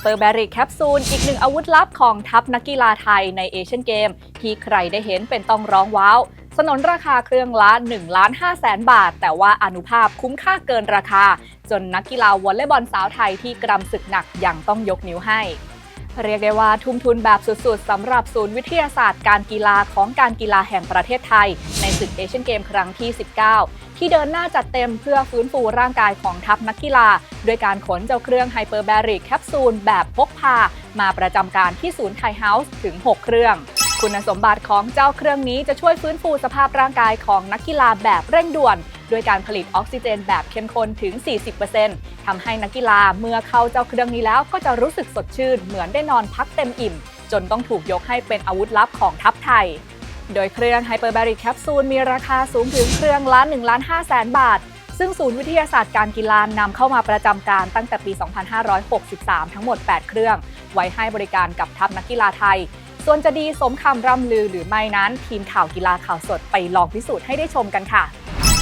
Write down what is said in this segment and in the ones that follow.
เปอร์แบริกแคปซูลอีกหนึ่งอาวุธลับของทัพนักกีฬาไทยในเอเชียนเกม ที่ใครได้เห็นเป็นต้องร้องว้าวสนนราคาเครื่องละ1ล้าน5แสนบาท แต่ว่าอนุภาพคุ้มค่าเกินราคา จนนักกีฬาวอลเลย์บอลสาวไทยที่กรำศึกหนักยังต้องยกนิ้วให้ เรียกได้ว่าทุ่มทุนแบบสุดๆสำหรับศูนย์วิทยาศาสตร์การกีฬาของการกีฬาแห่งประเทศไทย ในศึกเอเชียนเกมครั้งที่ 19 ที่เดินหน้าจัดเต็มเพื่อฟื้นฟูร่างกายของทัพนักกีฬาด้วยการขนเจ้าเครื่องไฮเปอร์แบริกแคปซูลแบบพกพา มาประจำการที่ศูนย์ไทยเฮาส์ถึง 6 เครื่องคุณสมบัติของเจ้าเครื่องนี้จะช่วยฟื้นฟูสภาพร่างกายของนักกีฬาแบบเร่งด่วน ด้วยการผลิตออกซิเจนแบบเข้มข้นถึง 40%ทำให้นักกีฬาเมื่อเข้าเจ้าเครื่องนี้แล้วก็จะรู้สึกสดชื่น เหมือนได้นอนพักเต็มอิ่ม จนต้องถูกยกให้เป็นอาวุธลับของทัพไทย โดยเครื่องไฮเปอร์แบริกแคปซูลมีราคาสูงถึงเครื่องละ1ล้าน5แสนบาทซึ่งศูนย์วิทยาศาสตร์การกีฬานำเข้ามาประจำการตั้งแต่ปี 2563 ทั้งหมด 8 เครื่อง ไว้ให้บริการกับทัพนักกีฬาไทย ส่วนจะดีสมคำร่ำลือหรือไม่นั้น ทีมข่าวกีฬาข่าวสดไปลองพิสูจน์ให้ได้ชมกันค่ะ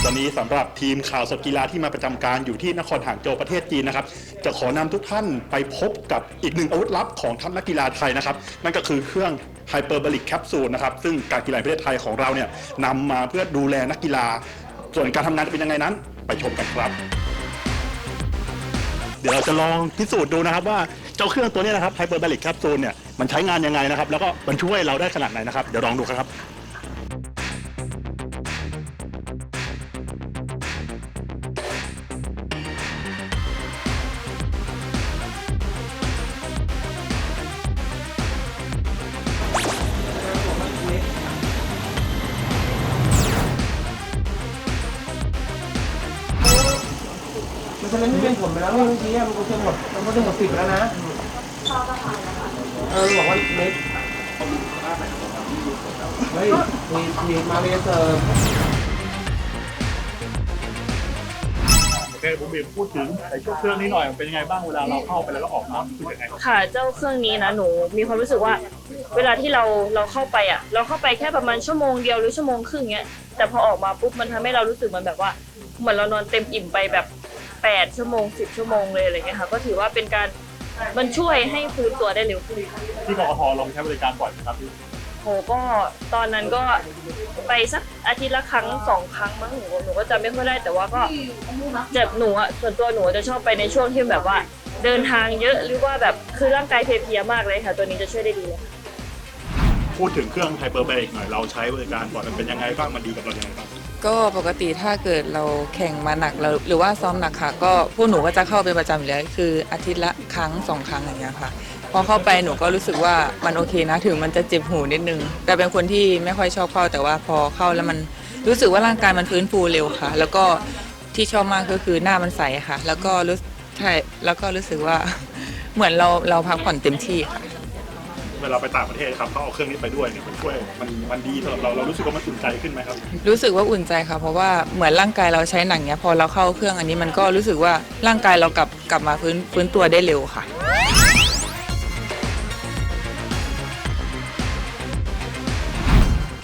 วันนี้สำหรับทีมข่าวสดกีฬาที่มาประจำการอยู่ที่นครหางโจวประเทศจีนนะครับ จะขอนำทุกท่านไปพบกับอีกหนึ่งอาวุธลับของทัพนักกีฬาไทยนะครับ นั่นก็คือเครื่องไฮเปอร์บริกแคปซูลนะครับ ซึ่งการกีฬาประเทศไทยของเราเนี่ยนำมาเพื่อดูแลนักกีฬา ส่วนการทำงานจะเป็นยังไงนั้น ไปชมกันครับ เดี๋ยวเราจะลองพิสูจน์ดูนะครับว่าเจ้าเครื่องตัวนี้นะครับไฮเปอร์บริกแคปซูลเนี่ยมันใช้งานยังไงนะครับ แล้วก็มันช่วยเราได้ขนาดไหนนะครับเดี๋ยวลองดูครับ มันจะไม่เป็นผมไปแล้วเมื่อกี้มันก็จะหมดมันก็จะหมดสิบแล้วนะเออบอกว่าเล็กเฮ้ยมีมีมาเรียเซอร์โอเคผมบีมพูดถึงไอ้เจ้าเครื่องนี้หน่อยมันเป็นยังไงบ้างเวลาเราเข้าไปแล้วก็ออกมารู้สึกยังไงค่ะเจ้าเครื่องนี้นะหนูมีความรู้สึกว่า เวลาที่เราเราเข้าไปอะ เราเข้าไปแค่ประมาณชั่วโมงเดียวหรือชั่วโมงครึ่งเงี้ยแต่พอออกมาปุ๊บมันทำให้เรารู้สึกเหมือนแบบว่าเหมือนเรานอนเต็มอิ่มไปแบบ แปดชั่วโมงสิบชั่วโมงเลยอะไรเงี้ยค่ะก็ถือว่าเป็นการมันช่วยให้ฟื้นตัวได้เร็วขึ้นที่กกทลองใช้บริการบ่อยไหมครับพี่โหก็ตอนนั้นก็ไปสักอาทิตย์ละครั้งสองครั้งมั้งหนูหนูก็จำไม่ค่อยได้แต่ว่าก็เจ็บหนูอะส่วนตัวหนูจะชอบไปในช่วงที่แบบว่า เดินทางเยอะหรือว่าแบบคือร่างกายเพลียๆมากเลยค่ะ ตัวนี้จะช่วยได้ดีเลย พูดถึงเครื่องไฮเปอร์เบรกหน่อยเราใช้บริการบ่อยมันเป็นยังไงบ้างมันดีกับเรายังไงบ้างก็ปกติถ้าเกิดเราแข่งมาหนักเราหรือว่าซ้อมหนักค่ะ ก็พวกหนูก็จะเข้าเป็นประจำอยู่แล้วคืออาทิตย์ละครั้งสองครั้งอย่างเงี้ยค่ะ พอเข้าไปหนูก็รู้สึกว่ามันโอเคนะถึงมันจะเจ็บหูนิดนึง แต่เป็นคนที่ไม่ค่อยชอบเข้าแต่ว่าพอเข้าแล้วมันรู้สึกว่าร่างกายมันฟื้นฟูเร็วค่ะ แล้วก็ที่ชอบมากก็คือหน้ามันใสค่ะ แล้วก็รู้ใช่แล้วก็รู้สึกว่าเหมือนเราเราพักผ่อนเต็มที่ค่ะ เวลาไปต่างประเทศครับเขาเอาเครื่องนี้ไปด้วยเนี่ยมันช่วยมันมันดีสำหรับเราเรารู้สึกว่ามันอุ่นใจขึ้นไหมครับ รู้สึกว่าอุ่นใจค่ะ เพราะว่าเหมือนร่างกายเราใช้หนังเนี้ยพอเราเข้าเครื่องอันนี้มันก็รู้สึกว่าร่างกายเรากลับกลับมาฟื้นฟื้นตัวได้เร็วค่ะ